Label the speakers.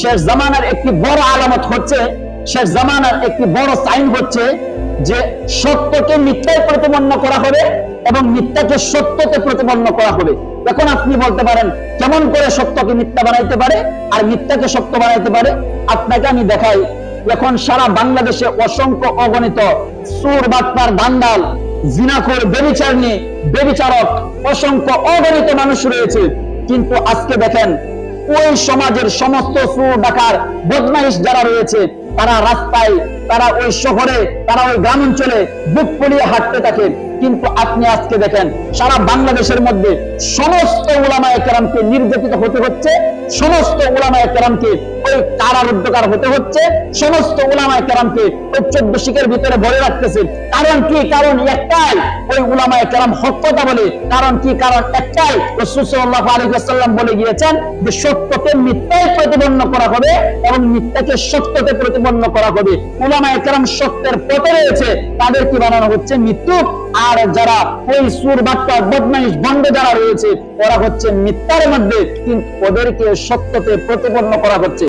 Speaker 1: শেষ জামানার একটি বড় আলামত হচ্ছে, শেষ জামানার একটি বড় সাইন হচ্ছে যে সত্যকে মিথ্যায় প্রতিপন্ন করা হবে এবং মিথ্যাকে সত্যতে প্রতিপন্ন করা হবে। এখন আপনি বলতে পারেন, কেমন করে সত্যকে মিথ্যা বানাইতে পারে আর মিথ্যাকে সত্য বানাইতে পারে? আপনাকে আমি দেখাই। এখন সারা বাংলাদেশে অসংখ্য অগণিত সুর বাটপার দান্দাল জিনাখোর বেবিচার নিয়ে বেবিচারক, অসংখ্য অগণিত মানুষ রয়েছে। কিন্তু আজকে দেখেন ওই সমাজের সমস্ত সুর ডাকার বদমাইশ যারা রয়েছে, তারা রাস্তায়, তারা ওই শহরে, তারা ওই গ্রাম অঞ্চলে বুক পড়িয়ে হাঁটতে থাকে। কিন্তু আপনি আজকে দেখেন, সারা বাংলাদেশের মধ্যে সমস্ত ওলামায় কেরামকে নির্যাতিত হতে হচ্ছে, সমস্ত ওলামায় কেরামকে ওই কারারুদ্ধকার হতে হচ্ছে। সমস্ত উলামায়ে কেরামকে ওই চোদ্দ শিখের ভিতরে ভরে রাখতেছে। কারণ কি? কারণ একটাই। ওই উলামায়ে কেরাম হক বলে। কারণ কি? কারণ একটাই। রাসূল সাল্লাল্লাহু বলে গিয়েছেন যে, সত্যকে মিথ্যায় প্রতিপন্ন করা হবে এবং মিথ্যাকে সত্যতে প্রতিপন্ন করা হবে। উলামায়ে কেরাম সত্যের পথে রয়েছে। তাদের কি বানানো হচ্ছে? মৃত্যু। আর যারা ওই সুর বাট্টা বদমাইশ বন্ধ যারা রয়েছে, ওরা হচ্ছে মিথ্যার মধ্যে। কিন্তু ওদেরকে সত্যতে প্রতিপন্ন করা হচ্ছে।